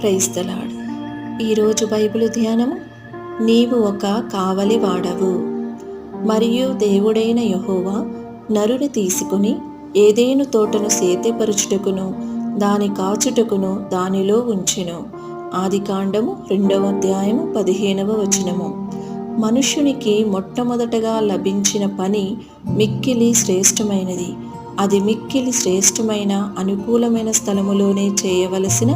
క్రైస్తలాడ్ ఈరోజు బైబిల్ ధ్యానము నీవు ఒక కావలి వాడవు. మరియు దేవుడైన యహోవా నరుని తీసుకుని ఏదేను తోటను సేతపరుచుటకును దాని కాచుటకును దానిలో ఉంచెను. ఆది కాండము రెండవ అధ్యాయము పదిహేనవ వచనము. మనుష్యునికి మొట్టమొదటగా లభించిన పని మిక్కిలి శ్రేష్టమైనది. అది మిక్కిలి శ్రేష్టమైన అనుకూలమైన స్థలములోనే చేయవలసిన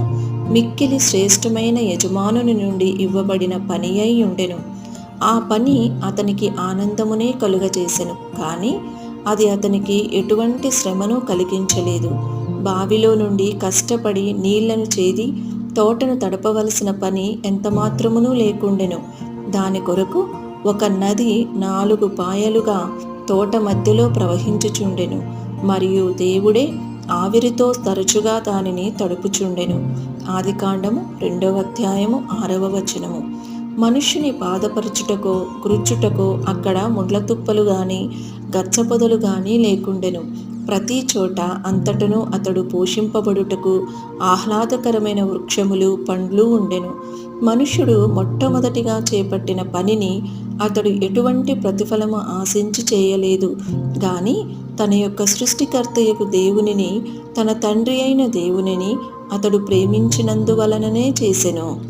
మిక్కిలి శ్రేష్టమైన యజమానుని నుండి ఇవ్వబడిన పని అయి ఉండెను. ఆ పని అతనికి ఆనందమునే కలుగజేసెను. కానీ అది అతనికి ఎటువంటి శ్రమను కలిగించలేదు. బావిలో నుండి కష్టపడి నీళ్ళను చేది తోటను తడపవలసిన పని ఎంతమాత్రమునూ లేకుండెను. దాని కొరకు ఒక నది నాలుగు పాయలుగా తోట మధ్యలో ప్రవహించుచుండెను. మరియు దేవుడే ఆవిరితో తరచుగా దానిని తడుపుచుండెను. ఆదికాండము రెండవ అధ్యాయము ఆరవ వచనము. మనుష్యుని బాధపరచుటకో గురుచుటకో అక్కడ ముండ్ల తుప్పలు గాని గచ్చపొదలు గాని లేకుండెను. ప్రతి చోట అంతటను అతడు పోషింపబడుటకు ఆహ్లాదకరమైన వృక్షములు పండ్లు ఉండెను. మనుష్యుడు మొట్టమొదటిగా చేపట్టిన పనిని అతడు ఎటువంటి ప్రతిఫలము ఆశించి చేయలేదు. కానీ తన యొక్క సృష్టికర్తయకు దేవునిని తన తండ్రి అయిన దేవునిని అతడు ప్రేమించినందువలననే చేసెను.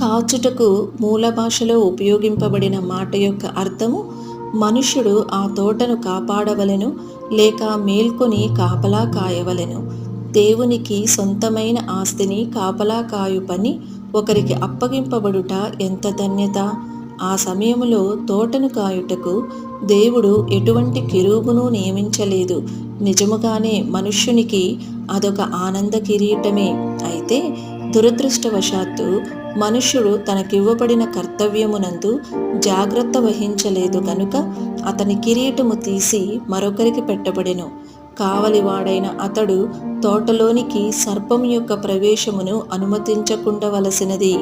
కాచుటకు మూల భాషలో ఉపయోగింపబడిన మాట యొక్క అర్థము మనుష్యుడు ఆ తోటను కాపాడవలెను లేక మేల్కొని కాపలా కాయవలెను. దేవునికి సొంతమైన ఆస్తిని కాపలా కాయు పని ఒకరికి అప్పగింపబడుట ఎంత ధన్యత? ఆ సమయంలో తోటను కాయుటకు దేవుడు ఎటువంటి కిరూబును నియమించలేదు. నిజముగానే మనుష్యునికి అదొక ఆనంద కిరీటమే. అయితే దురదృష్టవశాత్తు మనుష్యుడు తనకివ్వబడిన కర్తవ్యమునందు జాగ్రత్త వహించలేదు కనుక అతని కిరీటము తీసి మరొకరికి పెట్టబడెను. కావలివాడైన అతడు తోటలోనికి సర్పం యొక్క ప్రవేశమును అనుమతించకుండవలసినది.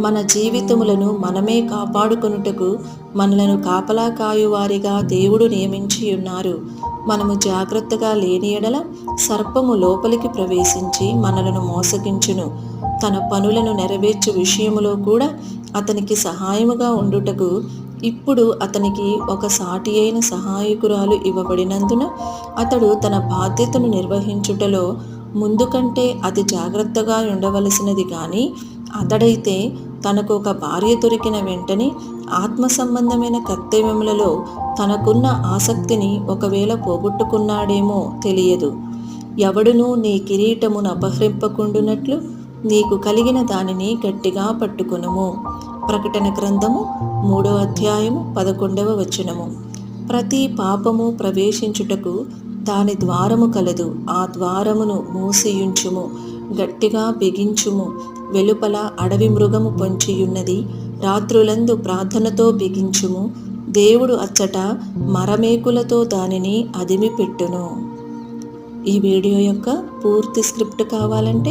మన జీవితములను మనమే కాపాడుకొనుటకు మనలను కాపలా కాయువారిగా దేవుడు నియమించి ఉన్నారు. మనము జాగ్రత్తగా లేని ఎడల సర్పము లోపలికి ప్రవేశించి మనలను మోసగించును. తన పనులను నెరవేర్చు విషయములో కూడా అతనికి సహాయముగా ఉండుటకు ఇప్పుడు అతనికి ఒక సాటి అయిన సహాయకురాలు ఇవ్వబడినందున అతడు తన బాధ్యతను నిర్వహించుటలో ముందు కంటే అతి జాగ్రత్తగా ఉండవలసినది కానీ అతడైతే తనకు ఒక భార్య దొరికిన వెంటనే ఆత్మ సంబంధమైన కర్తవ్యములలో తనకున్న ఆసక్తిని ఒకవేళ పోగొట్టుకున్నాడేమో తెలియదు. ఎవడునూ నీ కిరీటమును అపహరింపకుండునట్లు నీకు కలిగిన దానిని గట్టిగా పట్టుకునుము. ప్రకటన గ్రంథము మూడో అధ్యాయము పదకొండవ వచనము. ప్రతి పాపము ప్రవేశించుటకు దాని ద్వారము కలదు. ఆ ద్వారమును మూసియుంచుము గట్టిగా బిగించుము. వెలుపల అడవి మృగము పొంచియున్నది రాత్రులందు ప్రార్థనతో బిగించుము. దేవుడు అచ్చట మరమేకులతో దానిని అదిమిపెట్టును. ఈ వీడియో యొక్క పూర్తి స్క్రిప్ట్ కావాలంటే